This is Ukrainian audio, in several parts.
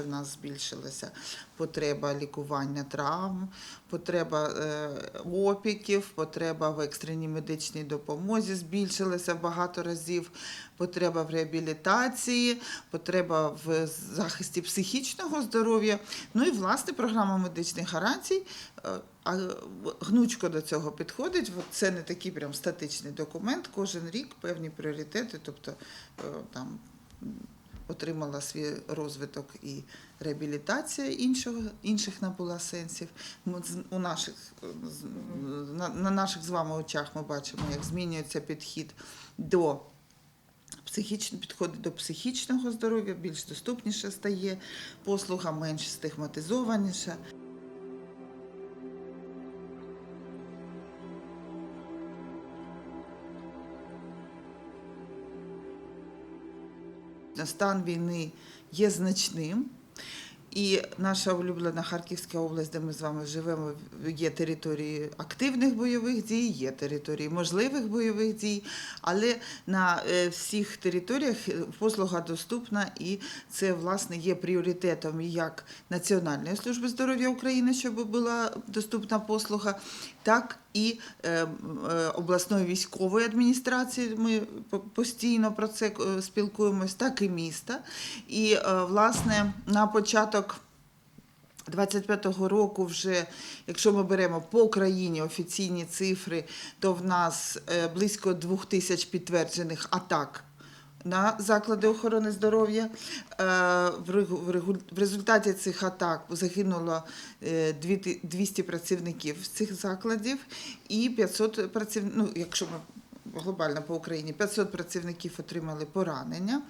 в нас збільшилася потреба лікування травм, потреба е, опіків, потреба в екстреній медичній допомозі збільшилася багато разів, потреба в реабілітації, потреба в захисті психічного здоров'я. Ну і власне програма медичних гарантій. е, А гнучко до цього підходить. Це не такий прям статичний документ. Кожен рік певні пріоритети, тобто е, там отримала свій розвиток і реабілітація іншого, інших набула сенсів. У наших, на, на наших з вами очах ми бачимо, як змінюється підхід до психічно підходить до психічного здоров'я, більш доступніше стає послуга, менш стигматизованіша. Стан війни є значним. І наша улюблена Харківська область, де ми з вами живемо, є території активних бойових дій, є території можливих бойових дій, але на е, всіх територіях е, послуга доступна, і це власне є пріоритетом як Національної служби здоров'я України, щоб була доступна послуга, так і е, е, обласної військової адміністрації. Ми постійно про це е, спілкуємось, так і міста. І власне на початок. 25-го року вже, якщо ми беремо по країні офіційні цифри, то в нас близько двох тисяч підтверджених атак на заклади охорони здоров'я. Е, В результаті цих атак загинуло е, дві ти- 200 працівників цих закладів і 500 працівників, ну, якщо ми глобально по Україні 500 працівників отримали поранення.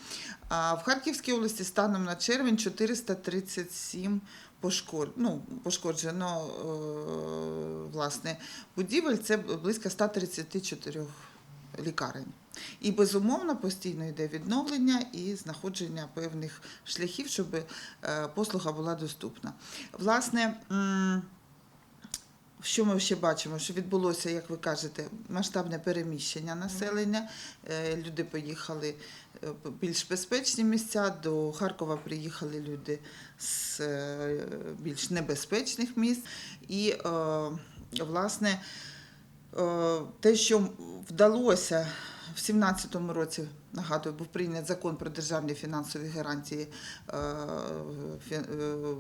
А в Харківській області станом на червень 437 пошкод... ну, пошкоджено е, власне будівель. Це близько 134 лікарень. І безумовно постійно йде відновлення і знаходження певних шляхів, щоб е, послуга була доступна. Власне. що ми ще бачимо? Що відбулося, як ви кажете, масштабне переміщення населення. Е, Люди поїхали е, в більш безпечні місця. До Харкова приїхали люди з е, більш небезпечних місць. І, е, власне, е, те, що вдалося в 2017 році, нагадую, був прийнят закон про державні фінансові гарантії е, е,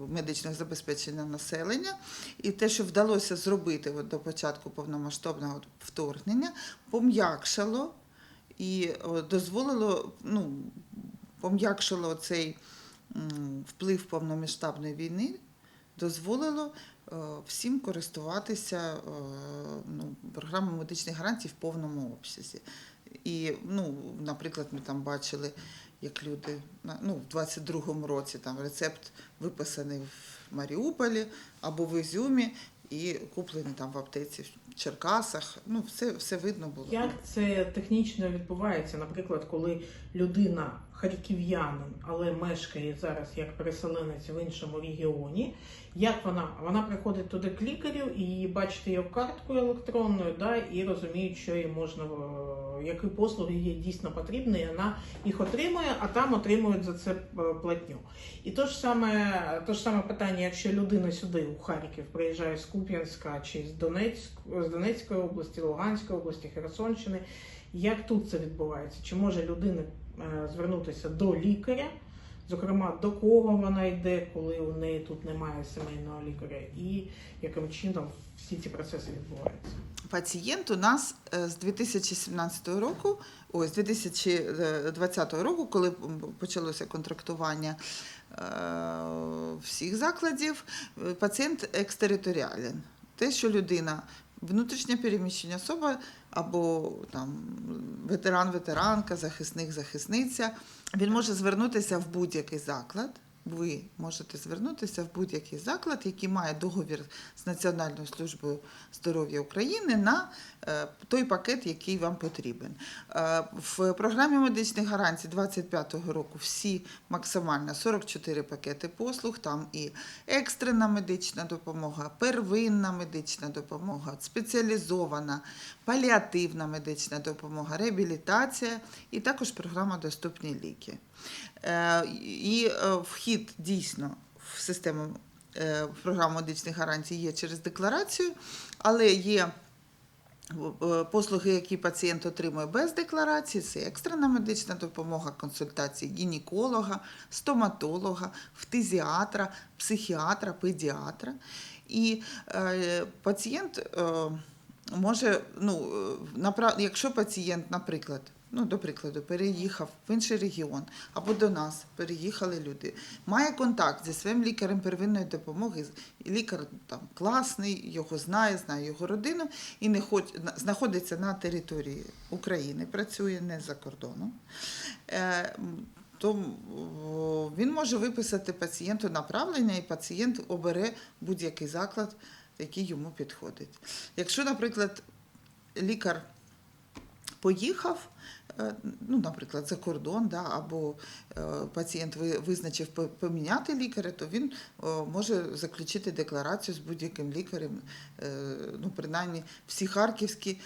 медичного забезпечення населення. І те, що вдалося зробити до початку повномасштабного вторгнення, пом'якшало і дозволило, ну, пом'якшило цей вплив повномасштабної війни, дозволило е, всім користуватися е, ну, програмою медичних гарантій в повному обсязі. І, ну, наприклад, ми там бачили, як люди ну, в 22-му році там рецепт виписаний в Маріуполі або в Ізюмі і куплений там в аптеці в Черкасах. Ну, все, все видно було. Як це технічно відбувається? Наприклад, коли людина харків'янин, але мешкає зараз як переселенець в іншому регіоні, як вона? Вона приходить туди к лікарю і бачить його карткою електронною, да, і розуміють, що їй можна, е, які послуги їй дійсно потрібні, і вона їх отримує, а там отримують за це е, платню. І то ж саме, то ж саме питання, якщо людина сюди, у Харків, приїжджає з Куп'янська чи з Донецьк, з Донецької області, Луганської області, Херсонщини, як тут це відбувається? Чи може людина звернутися до лікаря? Зокрема, до кого вона йде, коли у неї тут немає сімейного лікаря, і яким чином всі ці процеси відбуваються? Пацієнт у нас е, з 2017 року, ой, з 2020 року, коли почалося контрактування е, всіх закладів, е, пацієнт екстериторіален. Те, що людина внутрішня переміщення особа або там ветеран, ветеранка, захисник, захисниця, він може звернутися в будь-який заклад. Ви можете звернутися в будь-який заклад, який має договір з Національною службою здоров'я України на е, той пакет, який вам потрібен. Е, В програмі медичних гарантій 2025 року всі максимально 44 пакети послуг. Там і екстрена медична допомога, первинна медична допомога, спеціалізована, паліативна медична допомога, реабілітація і також програма Доступні ліки. Е, І е, вхід дійсно в систему е, в програму медичних гарантій є через декларацію, але є послуги, які пацієнт отримує без декларації, це екстрена медична допомога, консультації гінеколога, стоматолога, фтизіатра, психіатра, педіатра. І е, пацієнт е, може, ну, якщо пацієнт, наприклад, ну, до прикладу, переїхав в інший регіон або до нас переїхали люди, має контакт зі своїм лікарем первинної допомоги, лікар там класний, його знає, знає його родину і не хоч, знаходиться на території України, працює не за кордоном. Е, то він може виписати пацієнту направлення, і пацієнт обере будь-який заклад, який йому підходить. Якщо, наприклад, лікар поїхав, е, ну, наприклад, за кордон, да, або е, пацієнт визначив поміняти лікаря, то він може заключити декларацію з будь-яким лікарем. Е, Ну, принаймні, всі харківські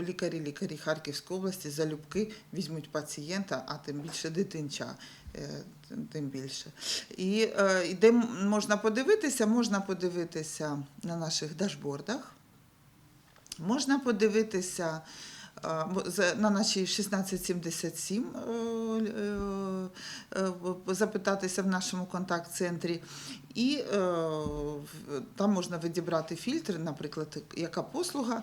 лікарі, лікарі Харківської області залюбки візьмуть пацієнта, а тим більше дитинча. е, тим- більше. І, е, і де можна подивитися, можна подивитися на наших дашбордах. Можна подивитися е, на нашій 1677, е, е, е, запитатися в нашому контакт-центрі. І там можна відібрати фільтр, наприклад, яка послуга,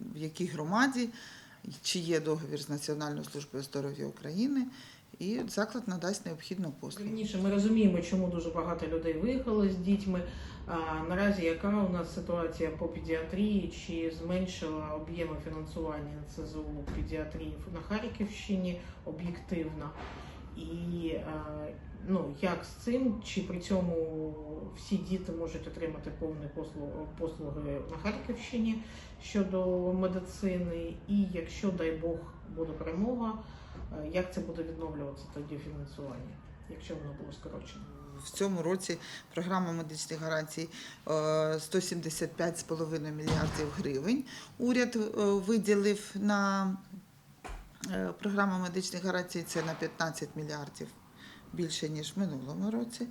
в якій громаді, чи є договір з Національною службою здоров'я України, і заклад надасть необхідну послугу. Вірніше, ми розуміємо, чому дуже багато людей виїхали з дітьми. А наразі яка у нас ситуація по педіатрії? Чи зменшила об'єми фінансування ЦЗУ педіатрії на Харківщині об'єктивно? І ну, як з цим? Чи при цьому всі діти можуть отримати повні послуги, на Харківщині щодо медицини? І якщо, дай Бог, буде перемога, як це буде відновлюватися тоді фінансування, якщо воно було скорочено? В цьому році програма медичних гарантій е, 175,5 мільярдів гривень. Уряд е, виділив на е, програму медичних гарантій це на 15 мільярдів більше, ніж в минулому році.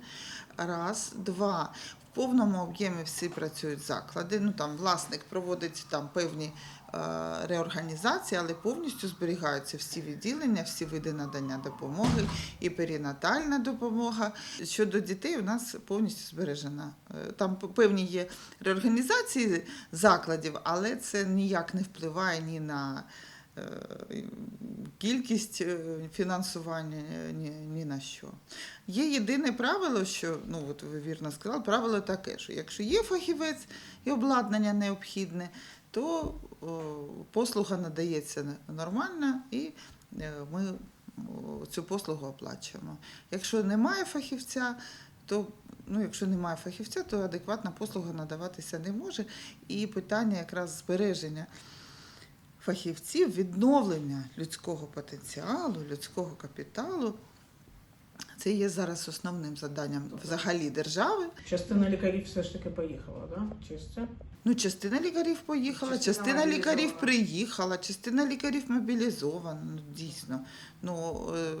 Раз, два. В повному об'ємі всі працюють заклади. Ну там власник проводить там певні е, реорганізації, але повністю зберігаються всі відділення, всі види надання допомоги і перинатальна допомога. Щодо дітей, у нас повністю збережена. Е, Там певні є реорганізації закладів, але це ніяк не впливає ні на е, кількість е, фінансування, е, ні, ні на що. Є єдине правило, що ну от ви вірно сказали, правило таке, що якщо є фахівець і обладнання необхідне, то послуга надається нормально і е, ми цю послугу оплачуємо. Якщо немає фахівця, то ну, якщо немає фахівця, то адекватна послуга надаватися не може. І питання якраз збереження фахівців, відновлення людського потенціалу, людського капіталу. Це є зараз основним завданням взагалі держави. Частина лікарів все ж таки поїхала, да? Через це? Ну, частина лікарів поїхала, Частина частина, лікарів приїхала, частина лікарів мобілізована. Ну, дійсно. Ну, е,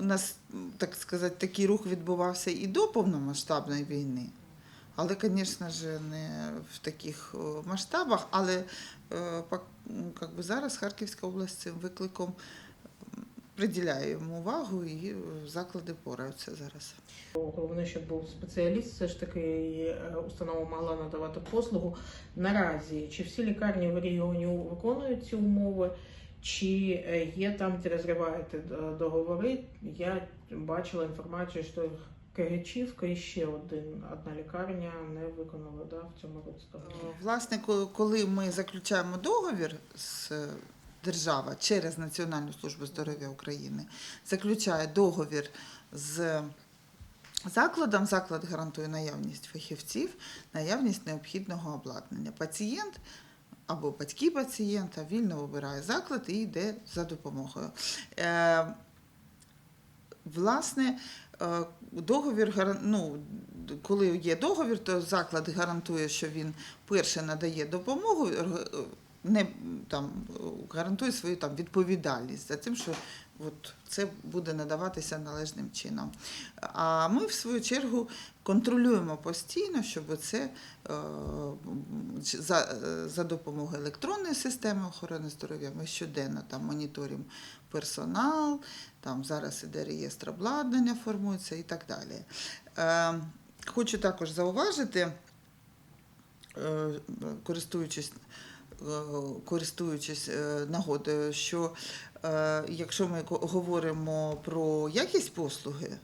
у нас, так сказати, такий рух відбувався і до повномасштабної війни. Але, звісно ж, не в таких масштабах. Але е, ну, би зараз Харківська область цим викликом приділяє йому увагу і е, заклади пораються зараз. Головне, щоб був спеціаліст, все ж таки е, установа могла надавати послугу. Наразі чи всі лікарні в регіоні виконують ці умови, чи е, є там, де розриваєте договори? Я бачила інформацію, що Киричівка і ще один одна лікарня не виконала да, в цьому році. Власне, коли ми заключаємо договір з держава через Національну службу здоров'я України, заключає договір з закладом, заклад гарантує наявність фахівців, наявність необхідного обладнання. Пацієнт або батьки пацієнта вільно вибирає заклад і йде за допомогою. Е, Власне, е, договір ну, коли є договір, то заклад гарантує, що він перше надає допомогу, не там гарантує свою там відповідальність за тим, що от це буде надаватися належним чином. А ми, в свою чергу, контролюємо постійно, щоб це е, за, е, за допомогою електронної системи охорони здоров'я ми щоденно там моніторимо персонал, там зараз іде реєстр обладнання, формується і так далі. Е, хочу також зауважити, користуючись, користуючись е, нагодою, що е, якщо ми говоримо про якість послуги,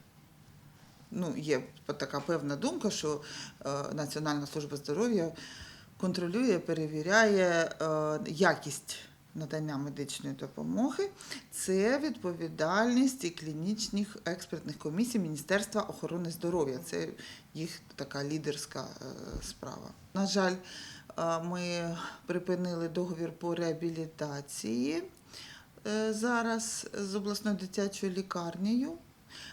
ну, є така певна думка, що е, Національна служба здоров'я контролює, перевіряє е, якість надання медичної допомоги. Це відповідальність і клінічних експертних комісій Міністерства охорони здоров'я. Це їх така лідерська е, справа. На жаль, е, ми припинили договір по реабілітації е, зараз з обласною дитячою лікарнею.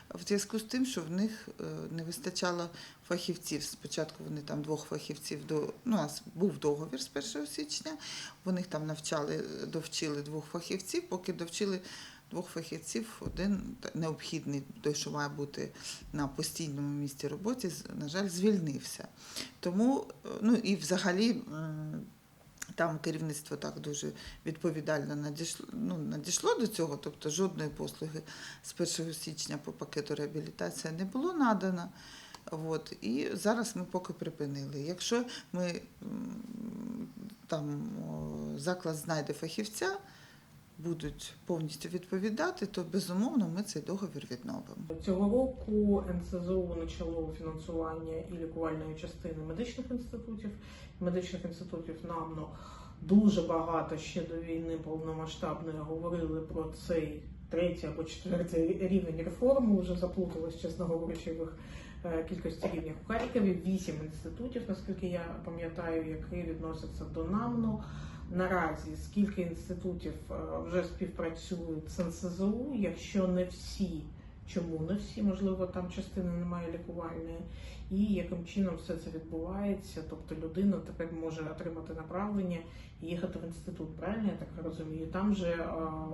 В зв'язку з тим, що в них е, не вистачало фахівців. Спочатку вони там двох фахівців до ну, у нас був договір з 1 січня. Вони там навчали, довчили двох фахівців, поки довчили двох фахівців, один необхідний, той, що має бути на постійному місці роботи, на жаль, звільнився. Тому, ну і взагалі. Там керівництво так дуже відповідально надійшло, ну, надійшло до цього, тобто жодної послуги з 1 січня по пакету реабілітація не було надано. От, і зараз ми поки припинили. Якщо ми там заклад знайде фахівця, будуть повністю відповідати, то безумовно ми цей договір відновимо. Цього року НСЗУ почало фінансування і лікувальної частини медичних інститутів. Медичних інститутів НАМНО дуже багато ще до війни повномасштабної говорили про цей третій або четвертий рівень реформи. Вже заплуталась, чесно говорячи, в їх е, кількості рівнях. У Харкові вісім інститутів, наскільки я пам'ятаю, які відносяться до НАМНО. Наразі скільки інститутів е, вже співпрацюють з НСЗУ, якщо не всі, чому не всі, можливо, там частини немає лікувальної, і яким чином все це відбувається. Тобто людина тепер може отримати направлення і їхати в інститут. Правильно я так розумію? Там же е,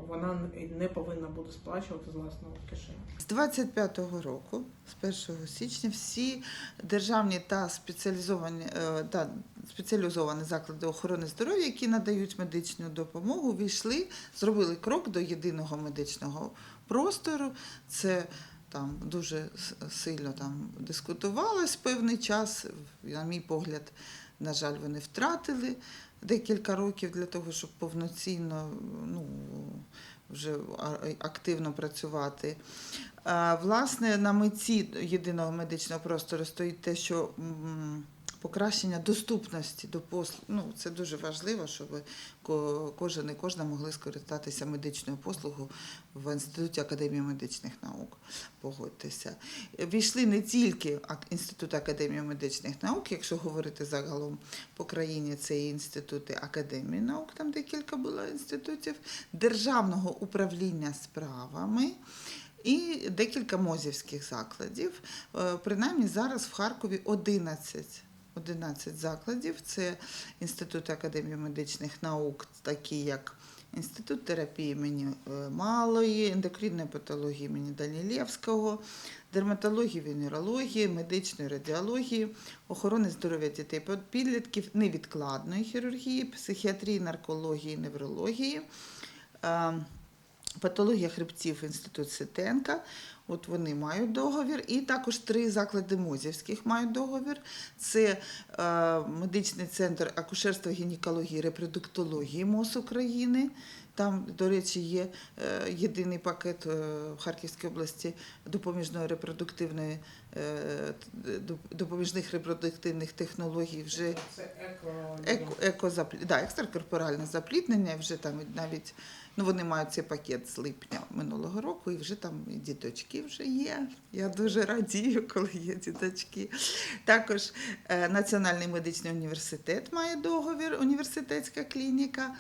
вона не повинна буде сплачувати з власного кишені. З 25-го року, з 1 січня, всі державні та спеціалізовані е, та спеціалізовані заклади охорони здоров'я, які надають медичну допомогу, війшли, зробили крок до єдиного медичного простору. Це там дуже сильно там дискутувалось певний час. На мій погляд, на жаль, вони втратили декілька років для того, щоб повноцінно ну, вже активно працювати. Власне, на меті єдиного медичного простору стоїть те, що покращення доступності до послуг. Ну, це дуже важливо, щоб кожен і кожна могли скористатися медичною послугою в Інституті Академії медичних наук. Погодьтеся. Війшли не тільки Інститут Академії медичних наук, якщо говорити загалом по країні, це і інститути Академії наук, там декілька було інститутів, Державного управління справами. І декілька мозівських закладів. Е, Принаймні зараз в Харкові 11, 11 закладів. Це Інститут Академії медичних наук, такі як Інститут терапії імені е, Малої, ендокринної патології імені Данілєвського, дерматології, венерології, медичної радіології, охорони здоров'я дітей підлітків, невідкладної хірургії, психіатрії, наркології, неврології. Патологія хребців інститут Ситенка. От вони мають договір. І також три заклади мозівських мають договір. Це е, медичний центр акушерства, гінекології, репродуктології МОЗ України. Там, до речі, є е, єдиний пакет е, в Харківській області допоміжної репродуктивної е, допоміжних репродуктивних технологій. Вже Це еко. Еко, екозаплі... да, екстракорпоральне запліднення, вже там навіть ну, вони мають цей пакет з липня минулого року, і вже там і діточки вже є. Я дуже радію, коли є діточки. Також е, Національний медичний університет має договір, університетська клініка,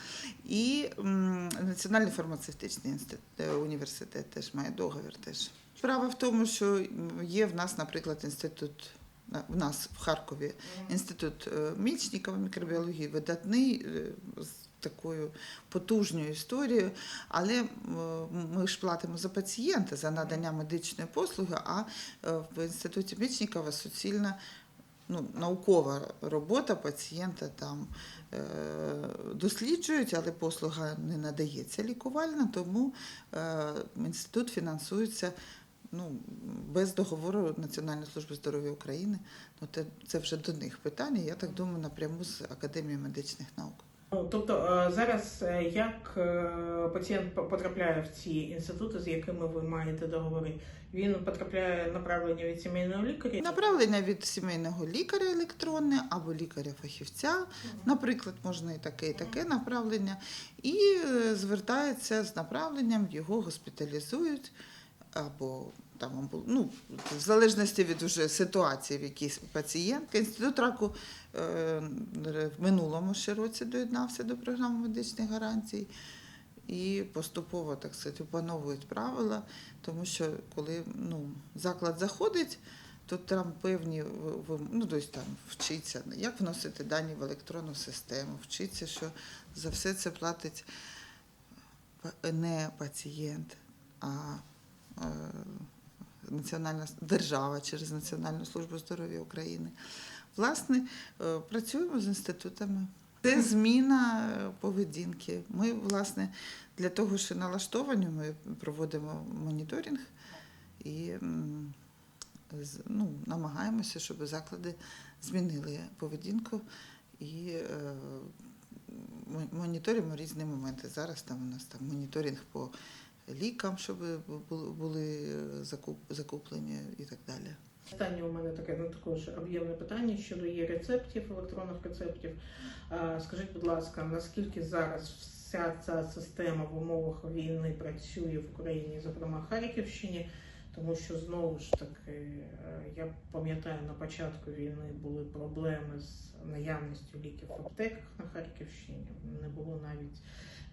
і м, Національний фармацевтичний е, університет теж має договір. Теж. Справа в тому, що є в нас, наприклад, інститут. на- В нас в Харкові Інститут е, Мічникова мікробіології видатний, е, такою потужною історією, але е, ми ж платимо за пацієнта, за надання медичної послуги, а е, в інституті Мічнікова суцільна ну, наукова робота пацієнта там е, досліджують, але послуга не надається лікувальна, тому е, інститут фінансується ну, без договору Національної служби здоров'я України. Ну, це, це вже до них питання, я так думаю, напряму з Академією медичних наук. Ну, Тобто е, зараз е, як е, пацієнт по- потрапляє в ці інститути, з якими ви маєте договори, він потрапляє направлення від сімейного лікаря? Направлення від сімейного лікаря електронне або лікаря-фахівця, наприклад, можна і таке, і таке направлення, і звертається з направленням, його госпіталізують або там ну, в залежності від уже ситуації, в якій пацієнт. Інститут раку е, в минулому ще році доєднався до програми медичних гарантій. І поступово так сказати, опановують правила, тому що коли ну, заклад заходить, то там певні ну, тобто там вчиться, як вносити дані в електронну систему, вчиться, що за все це платить не пацієнт, а е, національна держава через Національну службу здоров'я України. Власне, е, працюємо з інститутами. Це зміна е, поведінки. Ми, власне, для того, що налаштовані, ми проводимо моніторинг і ну, намагаємося, щоб заклади змінили поведінку і е, моніторимо різні моменти. Зараз там у нас там моніторинг по лікам, щоб були е, закуп- закуплені і так далі. Останнє у мене таке ну, також об'ємне питання щодо є рецептів, електронних рецептів. Скажіть, будь ласка, наскільки зараз вся ця система в умовах війни працює в Україні, зокрема Харківщині? Тому що знову ж таки, е, я пам'ятаю, на початку війни були проблеми з наявністю ліків в аптеках на Харківщині. Не було навіть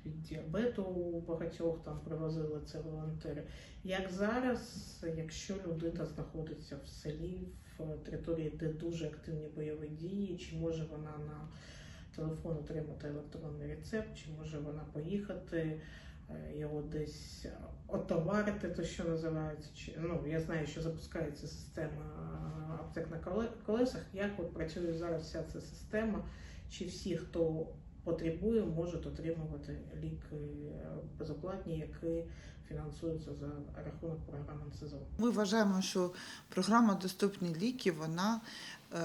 від діабету у багатьох там привозили це волонтери. Як зараз, якщо людина знаходиться в селі, в території, де дуже активні бойові дії, чи може вона на телефон отримати електронний рецепт, чи може вона поїхати, е, його десь отоварити, то що називається, чи ну я знаю, що запускається система аптек на колесах. Як от працює зараз вся ця система? Чи всі, хто потребує, можуть отримувати ліки е, безоплатні, які фінансуються за рахунок програми НСЗО. Ми вважаємо, що програма Доступні ліки вона е,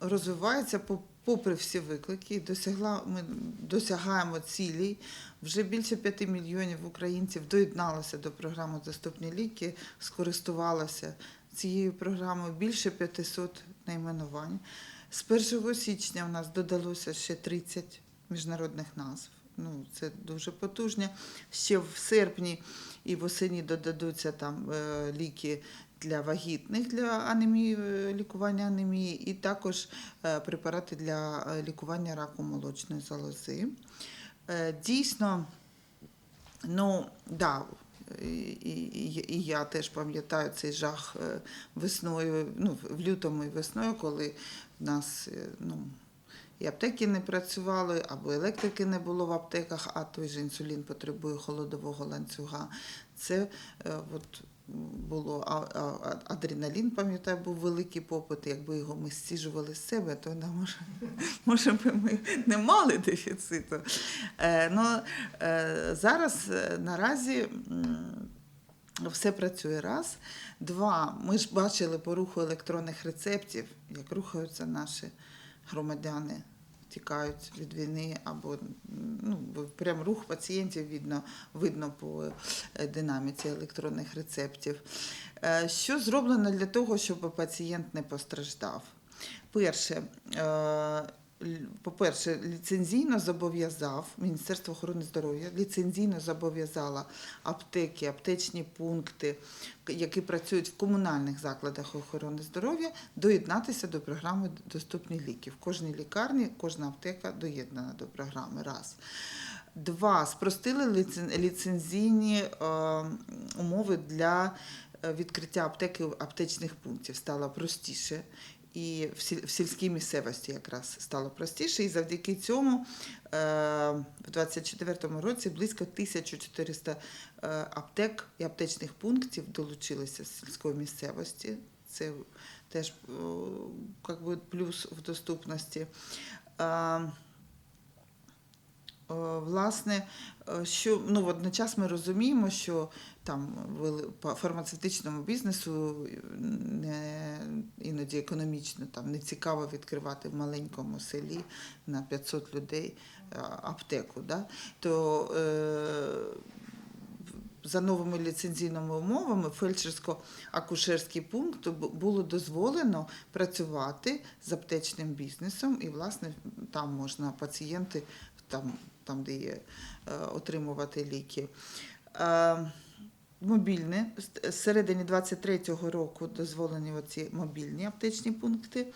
розвивається по- попри всі виклики. Досягла, ми досягаємо цілей. Вже більше 5 мільйонів українців доєдналося до програми Доступні ліки, скористувалося цією програмою більше 500 найменувань. З 1 січня в нас додалося ще 30 міжнародних назв. Ну, це дуже потужно. Ще в серпні і восені додадуться там е, ліки для вагітних для анемії, е, лікування анемії, і також е, препарати для лікування раку молочної залози. Дійсно, ну да. І, і, і я теж пам'ятаю цей жах весною, ну, в лютому і весною, коли в нас ну, і аптеки не працювали, або електрики не було в аптеках, а той же інсулін потребує холодового ланцюга. Це е, от було адреналін, пам'ятаю, був великий попит. Якби його ми стіжували з себе, то да, може, може би ми не мали дефіциту. Е, ну, е, зараз е, наразі. все працює раз. Два. Ми ж бачили по руху електронних рецептів, як рухаються наші громадяни, тікають від війни, або ну, прям рух пацієнтів видно, видно по е, динаміці електронних рецептів. Е, Що зроблено для того, щоб пацієнт не постраждав? Перше, е, по-перше, ліцензійно зобов'язав Міністерство охорони здоров'я, ліцензійно зобов'язало аптеки, аптечні пункти, які працюють в комунальних закладах охорони здоров'я, доєднатися до програми Доступні ліки. В кожній лікарні кожна аптека доєднана до програми. Раз. Два. Спростили ліцензійні е, умови для е, відкриття аптеки аптечних пунктів. Стало простіше. І в сіль- сільській місцевості якраз стало простіше. І завдяки цьому е, в 2024 році близько 1400 е, аптек і аптечних пунктів долучилися з сільської місцевості. Це теж как би плюс в доступності. Е, Власне, е, що ну водночас ми розуміємо, що там по фармацевтичному бізнесу не іноді економічно там не цікаво відкривати в маленькому селі на 500 людей е, аптеку. Да? То е, за новими ліцензійними умовами фельдшерсько-акушерський пункт було дозволено працювати з аптечним бізнесом, і власне там можна пацієнти, там, там де є, е, отримувати ліки. Е, Мобільне з середини 23-го року дозволені оці мобільні аптечні пункти,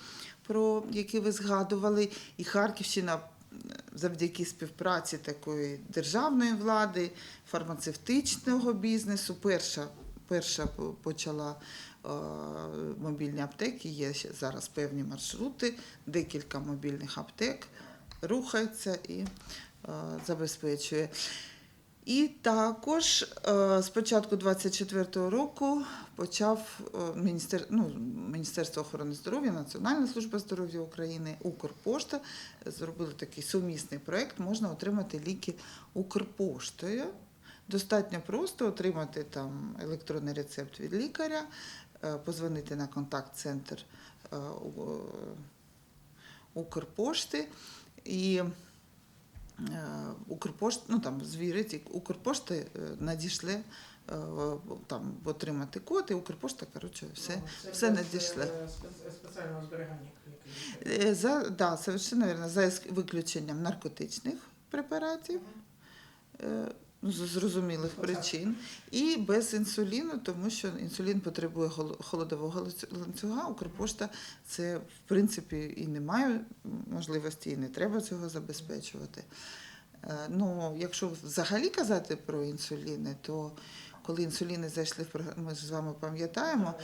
про які ви згадували, і Харківщина е, завдяки співпраці такої державної влади, фармацевтичного бізнесу, перша, перша почала е, мобільні аптеки. Є зараз певні маршрути, декілька мобільних аптек рухається і забезпечує. І також е, з початку 24-го року почав е, міністер, ну, Міністерство охорони здоров'я, Національна служба здоров'я України, Укрпошта зробили такий сумісний проєкт. Можна отримати ліки Укрпоштою. Достатньо просто отримати там електронний рецепт від лікаря, е, позвонити на контакт-центр е, Укрпошти і е, Укрпошт, ну там звірить, і надійшли е, е, там отримати код, і Укрпошта, коротше, все. Ну, все спе- Спеціального зберігання. За, да, совершенно верно, за виключенням наркотичних препаратів. е, ну, з зрозумілих причин, і без інсуліну, тому що інсулін потребує холодового ланцюга. Укрпошта це в принципі і немає можливості, і не треба цього забезпечувати. Е, Ну, якщо взагалі казати про інсуліни, то коли інсуліни зайшли в програму, ми ж з вами пам'ятаємо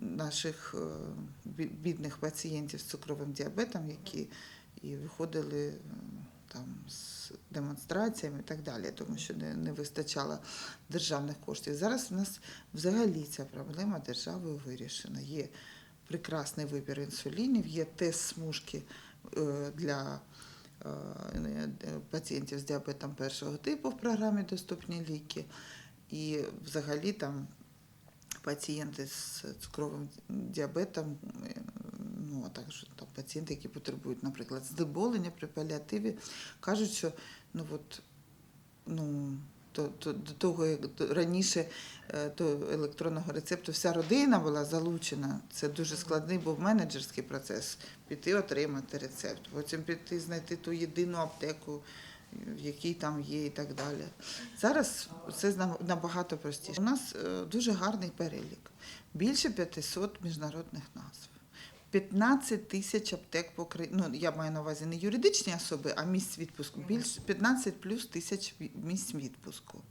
наших е, бідних пацієнтів з цукровим діабетом, які і виходили е, там з демонстраціями і так далі, тому що не, не вистачало державних коштів. Зараз в нас взагалі ця проблема державою вирішена. Є прекрасний вибір інсулінів, є тест-смужки е, для е, е, пацієнтів з діабетом першого типу в програмі Доступні ліки. І взагалі там пацієнти з цукровим діабетом, ну а також там пацієнти, які потребують, наприклад, знеболення при паліативі, кажуть, що ну от ну. То, то, до того, як до- раніше е, до електронного рецепту вся родина була залучена. Це дуже складний був менеджерський процес. Піти отримати рецепт, потім піти знайти ту єдину аптеку, в якій там є, і так далі. Зараз це набагато простіше. У нас е, дуже гарний перелік. Більше 500 міжнародних назв. 15 тисяч аптек по Україні. Ну, я маю на увазі не юридичні особи, а місць відпуску. Більше 15 плюс тисяч місць відпуску.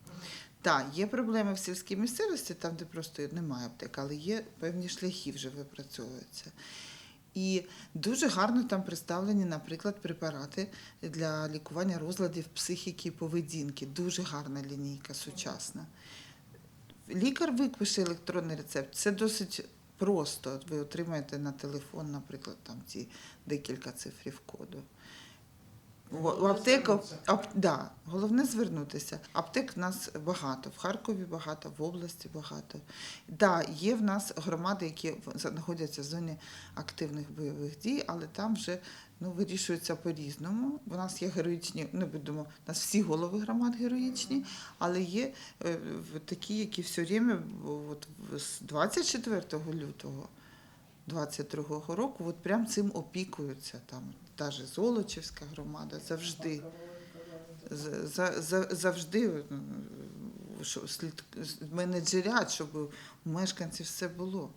Так, є проблеми в сільській місцевості, там, де просто немає аптек, але є певні шляхи вже випрацьовуються. І дуже гарно там представлені, наприклад, препарати для лікування розладів психіки і поведінки. Дуже гарна лінійка сучасна. Лікар випише електронний рецепт. Це досить просто. Ви отримаєте на телефон, наприклад, там ці декілька цифрів коду. У, Головне аптеку, ап, да, головне звернутися. Аптек в нас багато, в Харкові багато, в області багато. Да, є в нас громади, які в- знаходяться в зоні активних бойових дій, але там вже ну, вирішується по-різному. У нас є героїчні, не будемо, у нас всі голови громад героїчні, але є е, в- такі, які все время, от, в- з 24 лютого 22-го року, от прям цим опікуються. Там же Золочівська громада завжди. Завжди менеджерять, щоб у мешканців все було.